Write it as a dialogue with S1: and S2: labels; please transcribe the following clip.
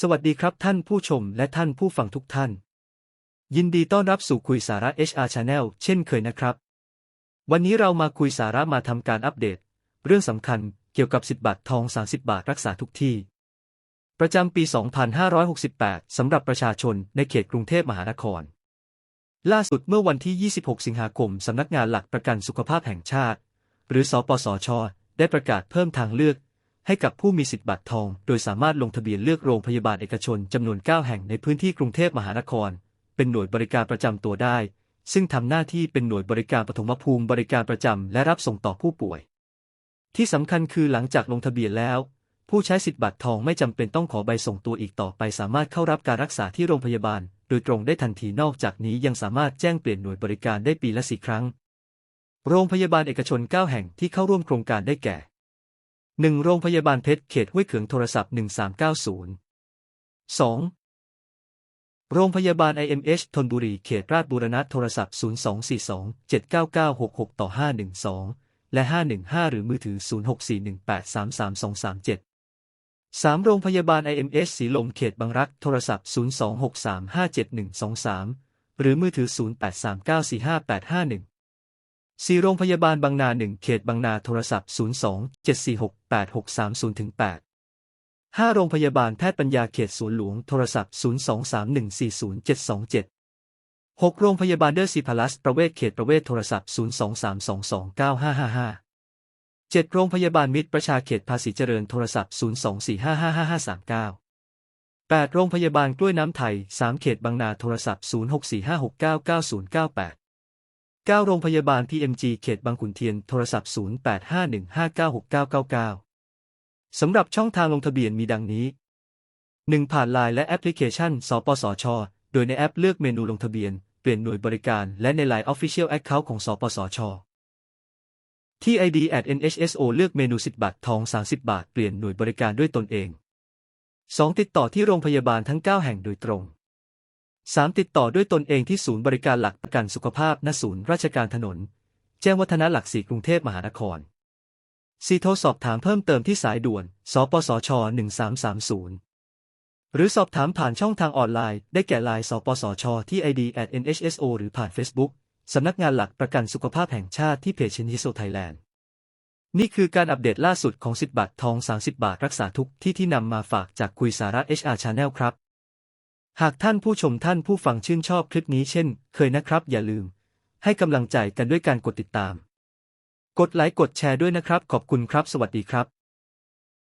S1: สวัสดีครับท่านผู้ชมและท่านผู้ฟังทุกท่าน ยินดีต้อนรับสู่คุยสาระ HR Channel เช่นเคยนะครับ วันนี้เรามาคุยสาระมาทำการอัปเดต เรื่องสำคัญเกี่ยวกับ10บาททอง 30 บาทรักษาทุกที่ ประจำปี 2568 สำหรับประชาชนในเขตกรุงเทพมหานคร ล่าสุดเมื่อวันที่ 26 สิงหาคมสำนักงานหลักประกันสุขภาพแห่งชาติ หรือสปสช ได้ประกาศเพิ่มทางเลือก ให้กับผู้มีสิทธิ์บัตรทอง โดยสามารถลงทะเบียนเลือกโรงพยาบาลเอกชนจำนวน 9 แห่งในพื้นที่กรุงเทพมหานคร เป็นหน่วยบริการประจำตัวได้ ซึ่งทำหน้าที่เป็นหน่วยบริการปฐมภูมิบริการประจำและรับส่งต่อผู้ป่วย ที่สำคัญคือหลังจากลงทะเบียนแล้ว ผู้ใช้สิทธิ์บัตรทองไม่จำเป็นต้องขอใบส่งตัวอีกต่อไปสามารถเข้ารับการรักษาที่โรงพยาบาล โดยตรงได้ทันทีนอกจากนี้ยังสามารถแจ้งเปลี่ยนหน่วยบริการได้ปีละสี่ครั้ง โรงพยาบาลเอกชน 9 แห่งที่เข้าร่วมโครงการได้แก่ 1. โรงพยาบาลเพชรเขตห้วยเขืองโทรศัพท์ 1390 2. โรงพยาบาล IMH ธนบุรีเขตราชบูรณะโทรศัพท์ 0242 79966ต่อ512 และ 515 หรือมือถือ 0641833237 3. โรงพยาบาล IMH สีลมเขตบางรัก โทรศัพท์ 026357123 หรือมือถือ 0839458851 4. โรงพยาบาลบางนา1เขตบางนาโทรศัพท์ 02-746-8630-8 5. โรงพยาบาลแพทย์ปัญญาเขตสวนหลวงโทรศัพท์ 023140727 6. โรงพยาบาลเดอร์ซีพาลัส ประเวศเขตประเวศโทรศัพท์ 023229555 7. โรงพยาบาลมิตรประชาเขตภาษีเจริญโทรศัพท์ 024555539 8. โรงพยาบาลกล้วยน้ำไทย 3 เขตบางนาโทรศัพท์ 0645699098 9 โรงพยาบาล PMG เขตบางขุนเทียน โทรศัพท์ 0851596999 สำหรับช่องทางลงทะเบียนมีดังนี้ 1. ผ่านไลน์และแอปพลิเคชัน สปสช โดยในแอปเลือกเมนูลงทะเบียน เปลี่ยนหน่วยบริการ และใน Line Official Account ของ สปสช ที่ ID at NHSO เลือกเมนู 10 บาท ทอง 30 บาท เปลี่ยนหน่วยบริการด้วยตนเอง 2. ติดต่อที่โรงพยาบาลทั้ง 9 แห่งโดยตรง 3. ติดต่อด้วยตนเองที่ศูนย์บริการหลักประกันสุขภาพณศูนย์ราชการถนน แจ้งวัฒนะหลักสี่กรุงเทพมหานคร 4. โทรสอบถามเพิ่มเติมที่สายด่วน สปสช 1330 หรือสอบถามผ่านช่องทางออนไลน์ ได้แก่ไลน์สปสช ที่ ID at NHSO หรือผ่าน Facebook สำนักงานหลักประกันสุขภาพแห่งชาติที่เพจชินฮิโซไทยแลนด์นี่คือการอัปเดตล่าสุดของสิบบาททอง 30 บาทรักษาทุกที่ที่นำมาฝากจากคุยสาระ HR Channel ครับ หากท่านผู้ชมท่านผู้ฟังชื่นชอบคลิปนี้เช่น เคยนะครับ อย่าลืม ให้กำลังใจกันด้วยการกดติดตาม กดไลค์กดแชร์ด้วยนะครับ ขอบคุณครับ สวัสดีครับ